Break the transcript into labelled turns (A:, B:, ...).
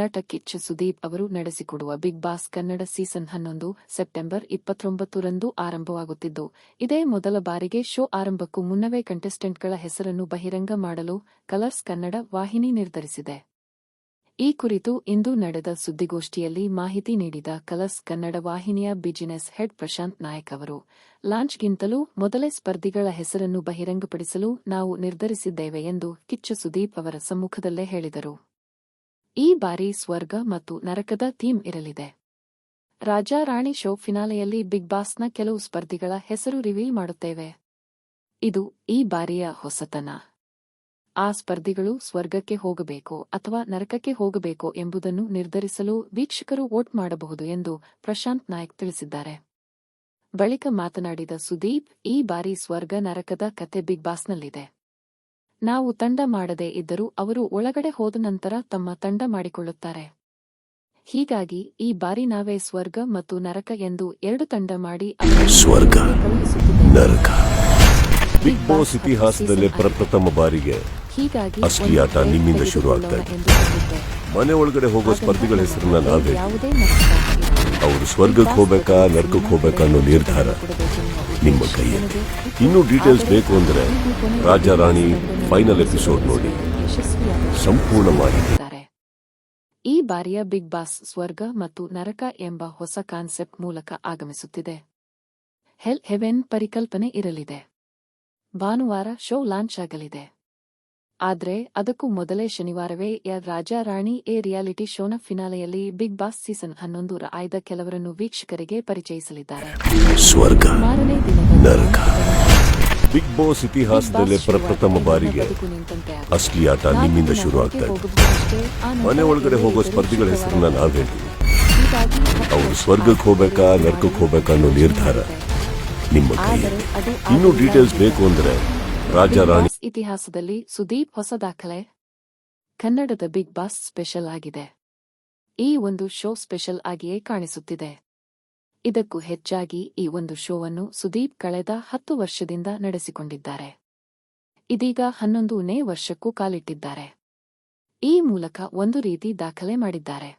A: ನಟ ಕಿಚ್ಚ ಸುದೀಪ್ ಅವರು ನಡೆಸಿಕೊಡುವ ಬಿಗ್ ಬಾಸ್ ಕನ್ನಡ ಸೀಸನ್ ಹನ್ನೊಂದು ಸೆಪ್ಟೆಂಬರ್ ಇಪ್ಪತ್ತೊಂಬತ್ತರಂದು ಆರಂಭವಾಗುತ್ತಿದ್ದು, ಇದೇ ಮೊದಲ ಬಾರಿಗೆ ಶೋ ಆರಂಭಕ್ಕೂ ಮುನ್ನವೇ ಕಂಟೆಸ್ಟೆಂಟ್ಗಳ ಹೆಸರನ್ನು ಬಹಿರಂಗ ಮಾಡಲು ಕಲರ್ಸ್ ಕನ್ನಡ ವಾಹಿನಿ ನಿರ್ಧರಿಸಿದೆ. ಈ ಕುರಿತು ಇಂದು ನಡೆದ ಸುದ್ದಿಗೋಷ್ಠಿಯಲ್ಲಿ ಮಾಹಿತಿ ನೀಡಿದ ಕಲರ್ಸ್ ಕನ್ನಡ ವಾಹಿನಿಯ ಬಿಜಿನೆಸ್ ಹೆಡ್ ಪ್ರಶಾಂತ್ ನಾಯಕ್ ಅವರು, ಲಾಂಚ್ಗಿಂತಲೂ ಮೊದಲೇ ಸ್ಪರ್ಧಿಗಳ ಹೆಸರನ್ನು ಬಹಿರಂಗಪಡಿಸಲು ನಾವು ನಿರ್ಧರಿಸಿದ್ದೇವೆ ಎಂದು ಕಿಚ್ಚ ಸುದೀಪ್ ಅವರ ಸಮ್ಮುಖದಲ್ಲೇ ಹೇಳಿದರು. ಈ ಬಾರಿ ಸ್ವರ್ಗ ಮತ್ತು ನರಕದ ಥೀಮ್ ಇರಲಿದೆ. ರಾಜಾ ರಾಣಿ ಶೋ ಫಿನಾಲೆಯಲ್ಲಿ ಬಿಗ್ ಬಾಸ್ನ ಕೆಲವು ಸ್ಪರ್ಧಿಗಳ ಹೆಸರು ರಿವೀಲ್ ಮಾಡುತ್ತೇವೆ. ಇದು ಈ ಬಾರಿಯ ಹೊಸತನ. ಆ ಸ್ಪರ್ಧಿಗಳು ಸ್ವರ್ಗಕ್ಕೆ ಹೋಗಬೇಕು ಅಥವಾ ನರಕಕ್ಕೆ ಹೋಗಬೇಕು ಎಂಬುದನ್ನು ನಿರ್ಧರಿಸಲು ವೀಕ್ಷಕರು ವೋಟ್ ಮಾಡಬಹುದು ಎಂದು ಪ್ರಶಾಂತ್ ನಾಯಕ್ ತಿಳಿಸಿದ್ದಾರೆ. ಬಳಿಕ ಮಾತನಾಡಿದ ಸುದೀಪ್, ಈ ಬಾರಿ ಸ್ವರ್ಗ ನರಕದ ಕತೆ ಬಿಗ್ ಬಾಸ್ನಲ್ಲಿದೆ. ನಾವು ತಂಡ ಮಾಡದೇ ಇದ್ದರೂ ಅವರು ಒಳಗಡೆ ಹೋದ ನಂತರ ತಮ್ಮ ತಂಡ ಮಾಡಿಕೊಳ್ಳುತ್ತಾರೆ. ಹೀಗಾಗಿ ಈ ಬಾರಿ ನಾವೇ ಸ್ವರ್ಗ ಮತ್ತು ನರಕ ಎಂದು ಎರಡು ತಂಡ ಮಾಡಿ
B: ಸ್ವರ್ಗ, ನರಕ. ಬಿಗ್ ಬಾಸ್ ಇತಿಹಾಸದಲ್ಲೇ ಪ್ರಪ್ರಥಮ ಬಾರಿಗೆ
A: ಹೀಗಾಗಿ
B: ಅಸ್ಲಿ ಆಟ ನಿಮ್ಮಿಂದ ಶುರು ಆಗ್ತಾ ಇದೆ. ಮನೆ ಒಳಗಡೆ ಹೋಗೋ ಸ್ಪರ್ಧಿಗಳ ಹೆಸರನ್ನ ನಾವೇ
A: ಯಾವುದೇ.
B: ಅವರು ಸ್ವರ್ಗಕ್ಕೆ ಹೋಗ್ಬೇಕಾ, ನರ್ಕಕ್ಕೆ ಹೋಗ್ಬೇಕಾ ಅನ್ನೋ ನಿರ್ಧಾರ ನಿಮ್ಮ ಕೈಯಲ್ಲಿ. ಇನ್ನೂ ಡೀಟೇಲ್ಸ್ ಬೇಕು ಅಂದ್ರೆ ರಾಜಾ ರಾಣಿ ಫೈನಲ್ ಎಪಿಸೋಡ್ ನೋಡಿ. ಸಂಪೂರ್ಣ ಮಾಹಿತಿ.
A: ಈ ಬಾರಿಯ ಬಿಗ್ ಬಾಸ್ ಸ್ವರ್ಗ ಮತ್ತು ನರಕ ಎಂಬ ಹೊಸ ಕಾನ್ಸೆಪ್ಟ್ ಮೂಲಕ ಆಗಮಿಸುತ್ತಿದೆ. ಹೆಲ್ ಹೆವೆನ್ ಪರಿಕಲ್ಪನೆ ಇರಲಿದೆ. ಭಾನುವಾರ ಶೋ ಲಾಂಚ್ ಆಗಲಿದೆ. ಆದ್ರೆ ಅದಕ್ಕೂ ಮೊದಲೇ ಶನಿವಾರವೇ ಯ ರಾಜಾ ರಾಣಿ ಎ ರಿಯಾಲಿಟಿ ಶೋನ ಫಿನಾಲೆಯಲ್ಲಿ ಬಿಗ್ ಬಾಸ್ ಸೀಸನ್ ಹನ್ನೊಂದು ರ ಆಯ್ದ ಕೆಲವರನ್ನು ವೀಕ್ಷಕರಿಗೆ ಪರಿಚಯಿಸಲಿದ್ದಾರೆ.
B: ಸ್ವರ್ಗ
A: ಮಾರನೇ
B: ನರಕ. ಬಿಗ್ ಬಾಸ್ ಇತಿಹಾಸದಲ್ಲೇ ಪ್ರಪ್ರಥಮ ಬಾರಿಗೆ ಅಸಲಿ ಆಟ ನಿಮ್ಮಿಂದ ಶುರು ಆಗ್ತಾ ಇದೆ. ಮನೆ ಒಳಗಡೆ ಹೋಗೋ ಸ್ಪರ್ಧಿಗಳ ಹೆಸರನ್ನ ಹೇಳಿ ಅವರು ಸ್ವರ್ಗಕ್ಕೆ ಹೋಗ್ಬೇಕಾ ನರಕಕ್ಕೆ ಹೋಗ್ಬೇಕಾ ಅನ್ನೋ ನಿರ್ಧಾರ ನಿಮ್ಮ ಕೈಯಲ್ಲಿ. ಇನ್ನೂ ಡೀಟೇಲ್ಸ್ ಬೇಕು ಅಂದ್ರೆ ರಾಜಾ ರಾಣಿ
A: ಇತಿಹಾಸದಲ್ಲಿ ಸುದೀಪ್ ಹೊಸ ದಾಖಲೆ. ಕನ್ನಡದ ಬಿಗ್ ಬಾಸ್ ಸ್ಪೆಷಲ್ ಆಗಿದೆ. ಈ ಒಂದು ಶೋ ಸ್ಪೆಷಲ್ ಆಗಿಯೇ ಕಾಣಿಸುತ್ತಿದೆ. ಇದಕ್ಕೂ ಹೆಚ್ಚಾಗಿ ಈ ಒಂದು ಶೋವನ್ನು ಸುದೀಪ್ ಕಳೆದ ಹತ್ತು ವರ್ಷದಿಂದ ನಡೆಸಿಕೊಂಡಿದ್ದಾರೆ. ಇದೀಗ ಹನ್ನೊಂದನೇ ವರ್ಷಕ್ಕೂ ಕಾಲಿಟ್ಟಿದ್ದಾರೆ. ಈ ಮೂಲಕ ಒಂದು ರೀತಿ ದಾಖಲೆ ಮಾಡಿದ್ದಾರೆ.